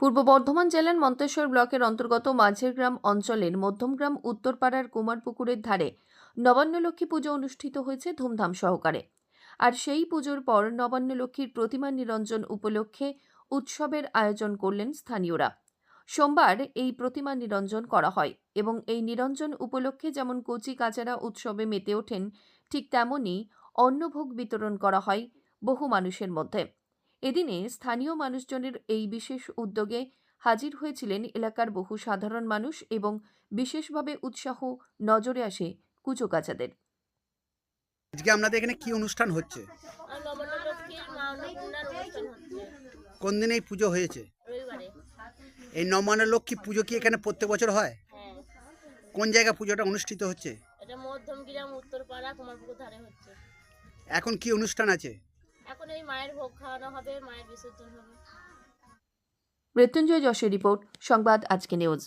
পূর্ব বর্ধমান জেলার মন্তেশ্বর ব্লকের অন্তর্গত মাঝের গ্রাম অঞ্চলের মধ্যমগ্রাম উত্তরপাড়ার কুমারপুকুরের ধারে নবান্ন লক্ষ্মী পুজো অনুষ্ঠিত হয়েছে ধুমধাম সহকারে। আর সেই পুজোর পর নবান্নলক্ষ্মীর প্রতিমা নিরঞ্জন উপলক্ষে উৎসবের আয়োজন করলেন স্থানীয়রা। সোমবার এই প্রতিমা নিরঞ্জন করা হয় এবং এই নিরঞ্জন উপলক্ষে যেমন কচি কাচারা উৎসবে মেতে ওঠেন, ঠিক তেমনই অন্নভোগ বিতরণ করা হয় বহু মানুষের মধ্যে। এদিনে স্থানীয় মানুষজনের এই বিশেষ উদ্যোগে হাজির হয়েছিলেন এলাকার বহু সাধারণ মানুষ এবং বিশেষভাবে উৎসাহ নজরে আসে কুচোকাচাদের। আজকে আপনাদের এখানে কি অনুষ্ঠান হচ্ছে? কোন দিনে এই পুজো হয়েছে? এই নবান্ন লক্ষ্মী পুজো কি এখানে প্রত্যেক বছর হয়? হ্যাঁ কোন জায়গা পুজোটা অনুষ্ঠিত হচ্ছে? এটা মধ্যমগ্রাম উত্তরপাড়া কুমারপুকুর ধারে হচ্ছে। এখন কি অনুষ্ঠান আছে? এখন এই মায়ের ভোগ খাওয়ানো হবে, মায়ের বিসর্জন হবে। মৃত্যুঞ্জয় যশের রিপোর্ট, সংবাদ আজকে নিউজ।